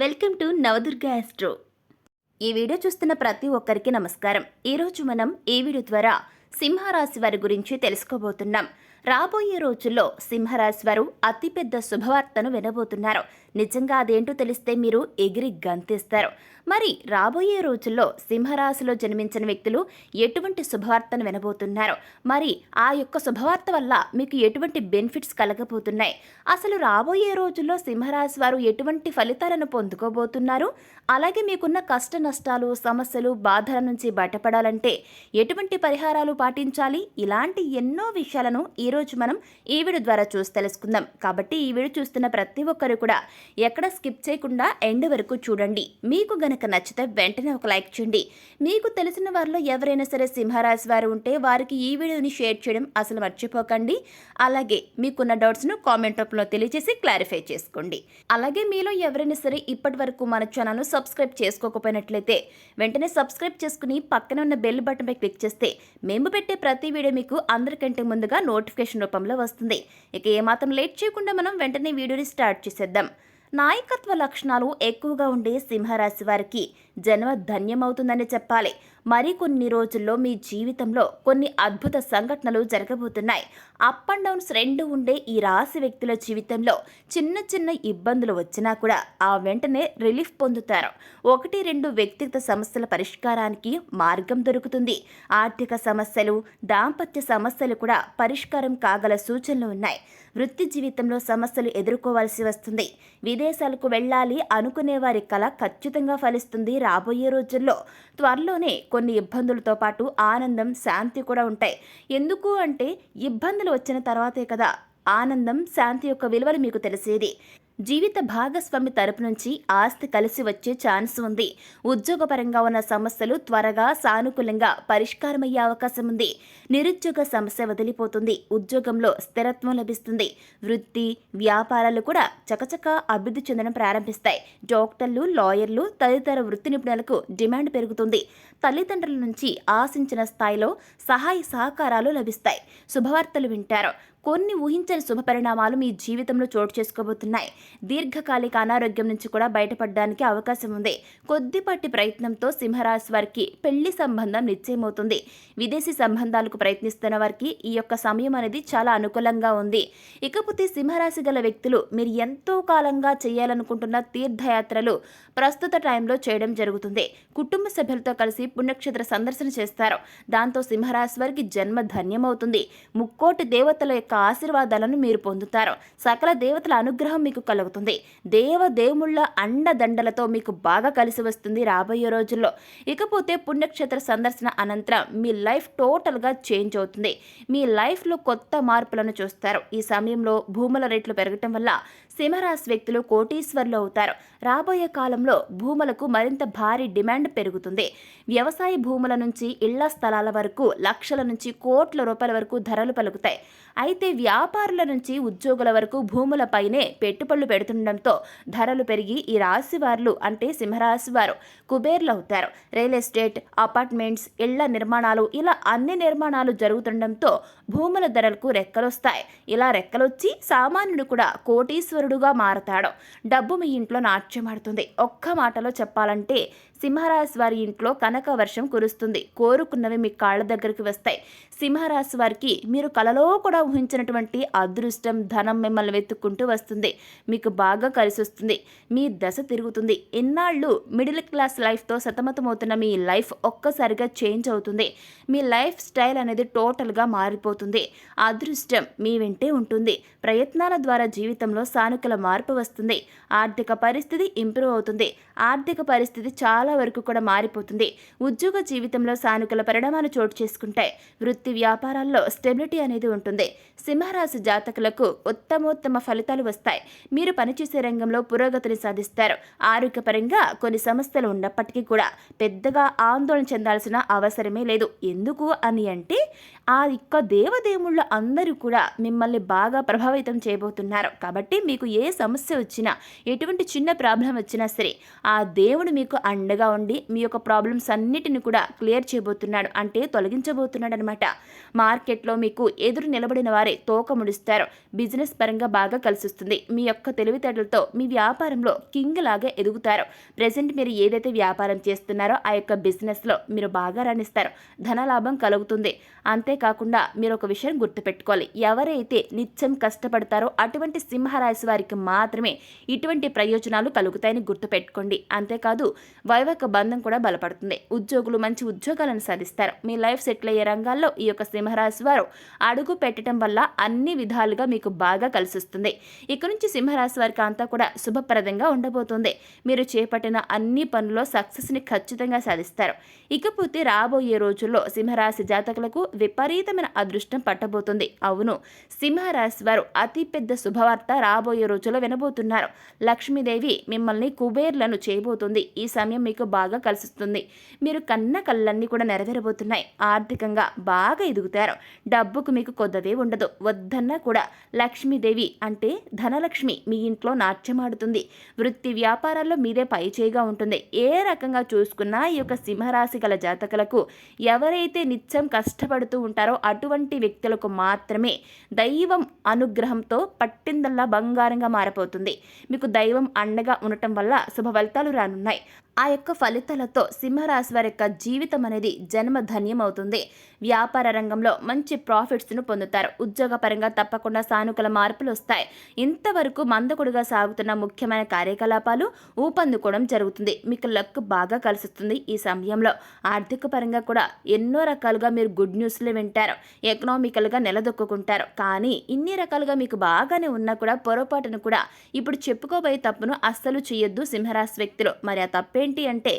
Welcome to Navadurga astro ఈ video చూస్తున్న ప్రతి ఒక్కరికి నమస్కారం. ఈరోజు మనం ఈ వీడియో ద్వారా సింహరాశి వారి గురించి తెలుసుకోబోతున్నాం. రాబోయే రోజుల్లో సింహరాశి వారు అతిపెద్ద శుభవార్తను వినబోతున్నారు. నిజంగా అదేంటో తెలిస్తే మీరు ఎగిరి గంతేస్తారు. మరి రాబోయే రోజుల్లో సింహరాశిలో జన్మించిన వ్యక్తులు ఎటువంటి శుభవార్తను వినబోతున్నారు? మరి ఆ యొక్క శుభవార్త వల్ల మీకు ఎటువంటి బెనిఫిట్స్ కలగబోతున్నాయి? అసలు రాబోయే రోజుల్లో సింహరాశి వారు ఎటువంటి ఫలితాలను పొందుకోబోతున్నారు? అలాగే మీకున్న కష్ట నష్టాలు సమస్యలు బాధల నుంచి బయటపడాలంటే ఎటువంటి పరిహారాలు పాటించాలి? ఇలాంటి ఎన్నో విషయాలను ఈరోజు మనం ఈ వీడియో ద్వారా చూసి తెలుసుకుందాం. కాబట్టి ఈ వీడియో చూస్తున్న ప్రతి ఒక్కరు కూడా ఎక్కడ స్కిప్ చేయకుండా ఎండ్ వరకు చూడండి. మీకు గనక నచ్చితే వెంటనే ఒక లైక్ చేయండి. మీకు తెలిసిన వారిలో ఎవరైనా సరే సింహరాశి వారు ఉంటే వారికి ఈ వీడియోని షేర్ చేయడం అసలు మర్చిపోకండి. అలాగే మీకున్న డౌట్స్ను కామెంట్ రూపంలో తెలియజేసి క్లారిఫై చేసుకోండి. అలాగే మీలో ఎవరైనా సరే ఇప్పటి వరకు మన ఛానల్ను సబ్స్క్రైబ్ చేసుకోకపోయినట్లయితే వెంటనే సబ్స్క్రైబ్ చేసుకుని పక్కన ఉన్న బెల్ బటన్పై క్లిక్ చేస్తే మేము పెట్టే ప్రతి వీడియో మీకు అందరికంటే ముందుగా నోటిఫికేషన్ రూపంలో వస్తుంది. ఇక ఏమాత్రం లేట్ చేయకుండా మనం వెంటనే వీడియోని స్టార్ట్ చేసేద్దాం. నాయకత్వ లక్షణాలు ఎక్కువగా ఉండే సింహరాశి వారికి జన్మ ధన్యమవుతుందని చెప్పాలి. మరికొన్ని రోజుల్లో మీ జీవితంలో కొన్ని అద్భుత సంఘటనలు జరగబోతున్నాయి. అప్ అండ్ డౌన్స్ రెండు ఉండే ఈ రాశి వ్యక్తుల జీవితంలో చిన్న చిన్న ఇబ్బందులు వచ్చినా కూడా ఆ వెంటనే రిలీఫ్ పొందుతారు. ఒకటి రెండు వ్యక్తిగత సమస్యల పరిష్కారానికి మార్గం దొరుకుతుంది. ఆర్థిక సమస్యలు దాంపత్య సమస్యలు కూడా పరిష్కారం కాగల సూచనలు ఉన్నాయి. వృత్తి జీవితంలో సమస్యలు ఎదుర్కోవాల్సి వస్తుంది. విదేశాలకు వెళ్ళాలి అనుకునే వారి కళ ఖచ్చితంగా ఫలిస్తుంది రాబోయే రోజుల్లో. త్వరలోనే కొన్ని ఇబ్బందులతో పాటు ఆనందం శాంతి కూడా ఉంటాయి. ఎందుకు అంటే ఇబ్బందులు వచ్చిన తర్వాతే కదా ఆనందం శాంతి యొక్క విలువలు మీకు తెలిసేది. జీవిత భాగస్వామి తరపు నుంచి ఆస్తి కలిసి వచ్చే ఛాన్స్ ఉంది. ఉద్యోగపరంగా ఉన్న సమస్యలు త్వరగా సానుకూలంగా పరిష్కారమయ్యే అవకాశం ఉంది. నిరుద్యోగ సమస్య వదిలిపోతుంది. ఉద్యోగంలో స్థిరత్వం లభిస్తుంది. వృత్తి వ్యాపారాలు కూడా చకచక అభివృద్ధి చెందడం ప్రారంభిస్తాయి. డాక్టర్లు లాయర్లు తదితర వృత్తి నిపుణులకు డిమాండ్ పెరుగుతుంది. తల్లిదండ్రుల నుంచి ఆశించిన స్థాయిలో సహాయ సహకారాలు లభిస్తాయి. శుభవార్తలు వింటారు. కొన్ని ఊహించని శుభ పరిణామాలు మీ జీవితంలో చోటు చేసుకోబోతున్నాయి. దీర్ఘకాలిక అనారోగ్యం నుంచి కూడా బయటపడడానికి అవకాశం ఉంది. కొద్దిపాటి ప్రయత్నంతో సింహరాశి వారికి పెళ్ళి సంబంధం నిశ్చయమవుతుంది. విదేశీ సంబంధాలకు ప్రయత్నిస్తున్న వారికి ఈ యొక్క సమయం అనేది చాలా అనుకూలంగా ఉంది. ఇకపోతే సింహరాశి గల వ్యక్తులు మీరు ఎంతో కాలంగా చేయాలనుకుంటున్న తీర్థయాత్రలు ప్రస్తుత టైంలో చేయడం జరుగుతుంది. కుటుంబ సభ్యులతో కలిసి పుణ్యక్షేత్ర సందర్శన చేస్తారు. దాంతో సింహరాశి వారికి జన్మ ధన్యమవుతుంది. ముక్కోటి దేవతల యొక్క ఆశీర్వాదాలను మీరు పొందుతారు. సకల దేవతల అనుగ్రహం మీకు కలుగుతుంది. దేవ దేవుళ్ళ అండదండలతో మీకు బాగా కలిసి వస్తుంది రాబోయే రోజుల్లో. ఇకపోతే పుణ్యక్షేత్ర సందర్శన అనంతరం మీ లైఫ్ టోటల్గా చేంజ్ అవుతుంది. మీ లైఫ్లో కొత్త మార్పులను చూస్తారు. ఈ సమయంలో భూముల రేట్లు పెరగటం వల్ల సింహరాశి వ్యక్తులు కోటీశ్వర్లు అవుతారు. రాబోయే కాలంలో భూములకు మరింత భారీ డిమాండ్ పెరుగుతుంది. వ్యవసాయ భూముల నుంచి ఇళ్ళ స్థలాల వరకు లక్షల నుంచి కోట్ల రూపాయల వరకు ధరలు పలుకుతాయి. అయితే వ్యాపారుల నుంచి ఉద్యోగుల వరకు భూములపైనే పెట్టుబడులు పెడుతుండటంతో ధరలు పెరిగి ఈ రాశి వారు అంటే సింహరాశి వారు కుబేర్లు అవుతారు. రియల్ ఎస్టేట్ అపార్ట్మెంట్స్ ఇళ్ళ నిర్మాణాలు ఇలా అన్ని నిర్మాణాలు జరుగుతుండటంతో భూముల ధరలకు రెక్కలొస్తాయి. ఇలా రెక్కలొచ్చి సామాన్యుడు కూడా కోటీశ్వరుడుగా మారతాడు. డబ్బు మీ ఇంట్లో నాట్యమాడుతుంది ఒక్క మాటలో చెప్పాలంటే సింహరాశి వారి ఇంట్లో కనక వర్షం కురుస్తుంది. కోరుకున్నవి మీ కాళ్ళ దగ్గరికి వస్తాయి. సింహరాశి వారికి మీరు కలలో కూడా ఊహించినటువంటి అదృష్టం ధనం మిమ్మల్ని వెతుక్కుంటూ వస్తుంది. మీకు బాగా కలిసి వస్తుంది. మీ దశ తిరుగుతుంది. ఎన్నాళ్ళు మిడిల్ క్లాస్ లైఫ్తో సతమతమవుతున్న మీ లైఫ్ ఒక్కసారిగా చేంజ్ అవుతుంది. మీ లైఫ్ స్టైల్ అనేది టోటల్గా మారిపోతుంది. అదృష్టం మీ వెంటే ఉంటుంది. ప్రయత్నాల ద్వారా జీవితంలో సానుకూల మార్పు వస్తుంది. ఆర్థిక పరిస్థితి ఇంప్రూవ్ అవుతుంది. ఆర్థిక పరిస్థితి చాలా వరకు కూడా మారిపోతుంది. ఉద్యోగ జీవితంలో సానుకూల పరిణామాలు చోటు చేసుకుంటాయి. వృత్తి వ్యాపారాల్లో స్టెబిలిటీ అనేది ఉంటుంది. సింహరాశి జాతకులకు ఉత్తమోత్తమ ఫలితాలు వస్తాయి. మీరు పనిచేసే రంగంలో పురోగతిని సాధిస్తారు. ఆరోగ్యపరంగా కొన్ని సమస్యలు ఉన్నప్పటికీ కూడా పెద్దగా ఆందోళన చెందాల్సిన అవసరమే లేదు. ఎందుకు అని అంటే ఆ యొక్క దేవదేవుళ్ళ అందరూ కూడా మిమ్మల్ని బాగా ప్రభావితం చేయబోతున్నారు. కాబట్టి మీకు ఏ సమస్య వచ్చినా ఎటువంటి చిన్న ప్రాబ్లం వచ్చినా సరే ఆ దేవుడు మీకు అండగా ఉండి మీ యొక్క ప్రాబ్లమ్స్ అన్నిటిని కూడా క్లియర్ చేయబోతున్నాడు. అంటే తొలగించబోతున్నాడు అనమాట మార్కెట్లో మీకు ఎదురు నిలబడిన వారే తోక ముడిస్తారు. బిజినెస్ పరంగా బాగా కలిసిస్తుంది. మీ యొక్క తెలివితేటలతో మీ వ్యాపారంలో కింగ్ లాగా ఎదుగుతారు. ప్రజెంట్ మీరు ఏదైతే వ్యాపారం చేస్తున్నారో ఆ యొక్క బిజినెస్లో మీరు బాగా రాణిస్తారు. ధనలాభం కలుగుతుంది. అంతే అంతేకాకుండా మీరు ఒక విషయం గుర్తుపెట్టుకోవాలి. ఎవరైతే నిత్యం కష్టపడతారో అటువంటి సింహరాశి వారికి మాత్రమే ఇటువంటి ప్రయోజనాలు కలుగుతాయని గుర్తుపెట్టుకోండి. అంతేకాదు వైవాహిక బంధం కూడా బలపడుతుంది. ఉద్యోగులు మంచి ఉద్యోగాలను సాధిస్తారు. మీ లైఫ్ సెటిల్ అయ్యే రంగాల్లో ఈ యొక్క సింహరాశి వారు అడుగు పెట్టడం వల్ల అన్ని విధాలుగా మీకు బాగా కలిసిస్తుంది. ఇక నుంచి సింహరాశి వారికి అంతా కూడా శుభప్రదంగా ఉండబోతుంది. మీరు చేపట్టిన అన్ని పనుల్లో సక్సెస్ని ఖచ్చితంగా సాధిస్తారు. ఇకపోతే రాబోయే రోజుల్లో సింహరాశి జాతకులకు విపరీతమైన అదృష్టం పట్టబోతుంది. అవును సింహరాశి వారు అతిపెద్ద శుభవార్త రాబోయే రోజుల్లో వినబోతున్నారు. లక్ష్మీదేవి మిమ్మల్ని కుబేర్లను చేయబోతుంది. ఈ సమయం మీకు బాగా కలిసిస్తుంది. మీరు కన్న కళ్ళన్నీ కూడా నెరవేరబోతున్నాయి. ఆర్థికంగా బాగా ఎదుగుతారు. డబ్బుకు మీకు కొద్దవే ఉండదు. వద్దన్నా కూడా లక్ష్మీదేవి అంటే ధనలక్ష్మి మీ ఇంట్లో నాట్యమాడుతుంది వృత్తి వ్యాపారాల్లో మీదే పై చేయిగా ఉంటుంది. ఏ రకంగా చూసుకున్నా ఈ యొక్క సింహరాశి గల జాతకులకు ఎవరైతే నిత్యం కష్టపడుతూ ఉంటారో అటువంటి వ్యక్తులకు మాత్రమే దైవం అనుగ్రహంతో పట్టిందల్లా బంగారంగా మారిపోతుంది మీకు దైవం అండగా ఉండటం వల్ల శుభ ఫలితాలు రానున్నాయి. ఆ యొక్క ఫలితాలతో సింహరాశి వారి యొక్క జీవితం అనేది జన్మ ధన్యం అవుతుంది వ్యాపార రంగంలో మంచి ప్రాఫిట్స్ను పొందుతారు. ఉద్యోగపరంగా తప్పకుండా సానుకూల మార్పులు వస్తాయి. ఇంతవరకు మందకుడుగా సాగుతున్న ముఖ్యమైన కార్యకలాపాలు ఊపందుకోవడం జరుగుతుంది. మీకు లక్ బాగా కలిసిస్తుంది ఈ సమయంలో. ఆర్థిక పరంగా కూడా ఎన్నో రకాలుగా మీరు గుడ్ న్యూస్లు వింటారు. ఎకనామికల్గా నిలదొక్కుంటారు కానీ ఇన్ని రకాలుగా మీకు బాగానే ఉన్నా కూడా పొరపాటును కూడా ఇప్పుడు చెప్పుకోబోయే తప్పును అస్సలు చేయొద్దు సింహరాశి వ్యక్తులు. మరి ఆ తప్పేంటి అంటే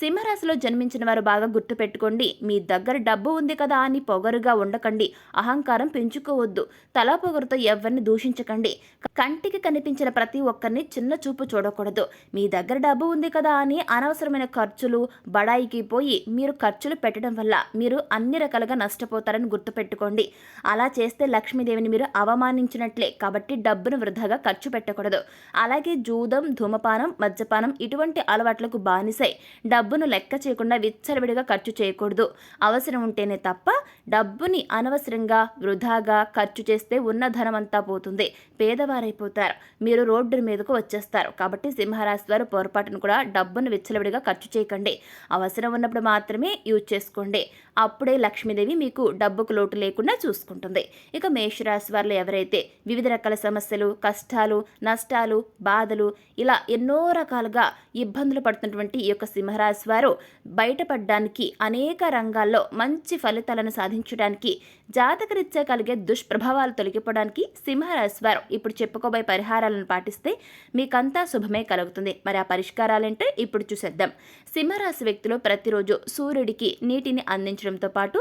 సింహరాశిలో జన్మించిన వారు బాగా గుర్తుపెట్టుకోండి. మీ దగ్గర డబ్బు ఉంది కదా అని పొగరుగా ఉండకండి. అహంకారం పెంచుకోవద్దు. తలా పొగరుతో ఎవరిని దూషించకండి. కంటికి కనిపించిన ప్రతి ఒక్కరిని చిన్న చూపు చూడకూడదు. మీ దగ్గర డబ్బు ఉంది కదా అని అనవసరమైన ఖర్చులు బడాయికి పోయి మీరు ఖర్చులు పెట్టడం వల్ల మీరు అన్ని రకాలుగా నష్టపోతారు. నష్టపోతారని గుర్తుపెట్టుకోండి. అలా చేస్తే లక్ష్మీదేవిని మీరు అవమానించినట్లే. కాబట్టి డబ్బును వృధాగా ఖర్చు పెట్టకూడదు. అలాగే జూదం ధూమపానం మద్యపానం ఇటువంటి అలవాట్లకు బానిసై. డబ్బును లెక్క చేయకుండా విచ్చలవిడిగా ఖర్చు చేయకూడదు. అవసరం ఉంటేనే తప్ప డబ్బుని అనవసరంగా వృధాగా ఖర్చు చేస్తే ఉన్న ధనం అంతా పోతుంది. పేదవారైపోతారు. మీరు రోడ్డు మీదకు వచ్చేస్తారు. కాబట్టి సింహరాశి వారు పొరపాటును కూడా డబ్బును విచ్చలవిడిగా ఖర్చు చేయకండి. అవసరం ఉన్నప్పుడు మాత్రమే యూజ్ చేసుకోండి. అప్పుడే లక్ష్మీదేవి మీకు డబ్బుకు లోటు లేకుండా చూసుకుంటుంది. ఇక మేషరాశి వారిలో ఎవరైతే వివిధ రకాల సమస్యలు కష్టాలు నష్టాలు బాధలు ఇలా ఎన్నో రకాలుగా ఇబ్బందులు పడుతున్నటువంటి ఈ యొక్క సింహరాశి వారు బయటపడడానికి అనేక రంగాల్లో మంచి ఫలితాలను సాధించడానికి జాతకరీత్యా కలిగే దుష్ప్రభావాలు తొలగిపోవడానికి సింహరాశి వారు ఇప్పుడు చెప్పుకోబోయే పరిహారాలను పాటిస్తే మీకంతా శుభమే కలుగుతుంది. మరి ఆ పరిష్కారాలంటే ఇప్పుడు చూసేద్దాం. సింహరాశి వ్యక్తులు ప్రతిరోజు సూర్యుడికి నీటిని అందించడంతో పాటు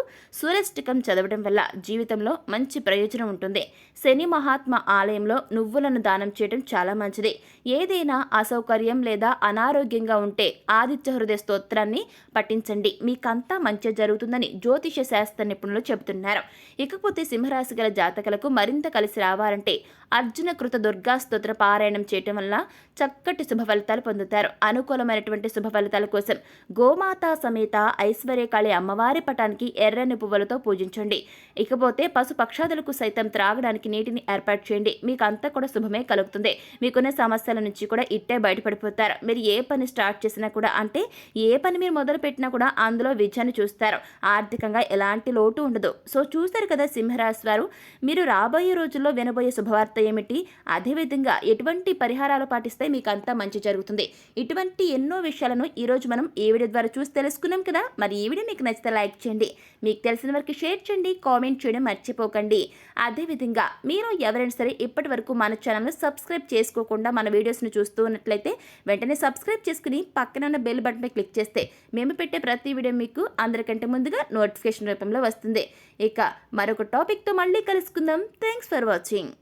పుస్తకం చదవడం వల్ల జీవితంలో మంచి ప్రయోజనం ఉంటుంది. శని మహాత్మ ఆలయంలో నువ్వులను దానం చేయడం చాలా మంచిది. ఏదైనా అసౌకర్యం లేదా అనారోగ్యంగా ఉంటే ఆదిత్య హృదయ స్తోత్రాన్ని పఠించండి. మీకంతా మంచి జరుగుతుందని జ్యోతిష శాస్త్ర నిపుణులు చెబుతున్నారు. ఇకపోతే సింహరాశి గల జాతకులకు మరింత కలిసి రావాలంటే అర్జున కృత దుర్గా స్తోత్ర పారాయణం చేయటం వల్ల చక్కటి శుభ ఫలితాలు పొందుతారు. అనుకూలమైనటువంటి శుభ ఫలితాల కోసం గోమాత సమేత ఐశ్వర్యకాళి అమ్మవారి పటానికి ఎర్రని పువ్వులతో పూజించండి. ఇకపోతే పశు పక్షాదులకు సైతం త్రాగడానికి నీటిని ఏర్పాటు చేయండి. మీకు అంతా కూడా శుభమే కలుగుతుంది. మీకున్న సమస్యల నుంచి కూడా ఇట్టే బయటపడిపోతారు. మీరు ఏ పని స్టార్ట్ చేసినా కూడా అంటే ఏ పని మీరు మొదలు పెట్టినా కూడా అందులో విజయాన్ని చూస్తారు. ఆర్థికంగా ఎలాంటి లోటు ఉండదు. సో చూస్తారు కదా సింహరాశి వారు మీరు రాబోయే రోజుల్లో వినబోయే శుభవార్త ఏమిటి? అదేవిధంగా ఎటువంటి పరిహారాలు పాటిస్తే మీకు అంతా మంచి జరుగుతుంది? ఇటువంటి ఎన్నో విషయాలను ఈరోజు మనం ఈ వీడియో ద్వారా చూసి తెలుసుకున్నాం కదా? మరి ఈ వీడియో మీకు నచ్చితే లైక్ చేయండి. మీకు తెలిసిన వరకు షేర్ చేయండి కామెంట్ చేయడం మర్చిపోకండి. అదేవిధంగా మీరు ఎవరైనా సరే ఇప్పటి వరకు మన ఛానల్ను సబ్స్క్రైబ్ చేసుకోకుండా మన వీడియోస్ను చూస్తూ ఉన్నట్లయితే వెంటనే సబ్స్క్రైబ్ చేసుకుని పక్కన ఉన్న బెల్ బటన్పై క్లిక్ చేస్తే మేము పెట్టే ప్రతి వీడియో మీకు అందరికంటే ముందుగా నోటిఫికేషన్ రూపంలో వస్తుంది. ఇక మరొక టాపిక్తో మళ్ళీ కలుసుకుందాం. Thanks for watching.